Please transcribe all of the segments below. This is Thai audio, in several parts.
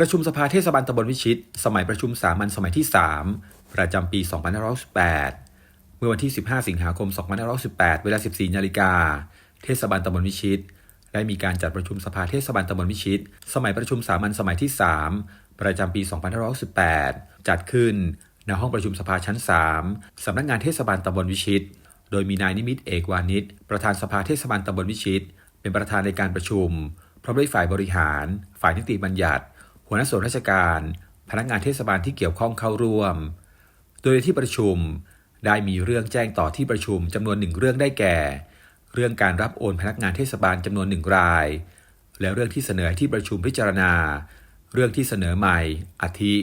ประชุมสภาเทศบาลตำบลวิชิต สมัยประชุมสามัญสมัยที่ 3 ประจำปี 2518 เมื่อวันที่ 15 สิงหาคม 2518 เวลา 14 นาฬิกา เทศบาลตำบลวิชิต ได้มีการจัดประชุมสภาเทศบาลตำบลวิชิต สมัยประชุมสามัญสมัยที่ 3 ประจำปี 2518 จัดขึ้นณห้องประชุมสภาชั้น 3 สำนักงานเทศบาลตำบลวิชิต โดยมีนายนิมิตเอกวานิชประธานสภาเทศบาลตำบลวิชิต เป็นประธานในการประชุมพร้อมด้วยฝ่ายบริหาร ฝ่ายนิติบัญญัติ หัวหน้าส่วนราชการ พนักงานเทศบาลที่เกี่ยวข้องเข้าร่วม โดยในที่ประชุมได้มีเรื่องแจ้งต่อที่ประชุมจำนวนหนึ่งเรื่องได้แก่ เรื่องการรับโอนพนักงานเทศบาลจำนวนหนึ่งราย และเรื่องที่เสนอที่ประชุมพิจารณา เรื่องที่เสนอใหม่อาทิ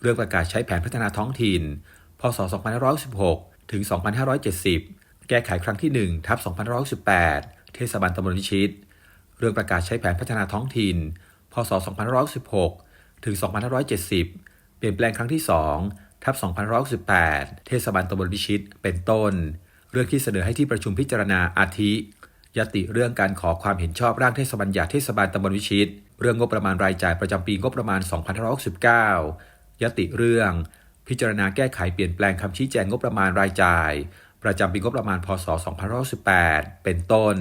เรื่องประกาศใช้แผนพัฒนาท้องถิ่น พศ 2516 ถึง 2570 แก้ไขครั้งที่ 1 ทับ 2518 เทศบาลตำบลวิชิต เรื่องประกาศใช้แผนพัฒนาท้องถิ่น พศ 2516 ถึง 2570 เปลี่ยนแปลงครั้งที่ 2 ทับ2518เทศบาลตำบลวิชิต เป็นต้น เรื่องที่เสนอให้ที่ประชุมพิจารณาอาทิ ยติเรื่องการขอความเห็นชอบร่างเทศบัญญัติเทศบาลตำบลวิชิต เรื่องงบประมาณรายจ่ายประจำปีงบประมาณ 2569 ยติเรื่อง พิจารณาแก้ไขเปลี่ยนแปลงคำชี้แจงงบประมาณรายจ่าย ประจำปีงบประมาณพศ2518เป็นต้น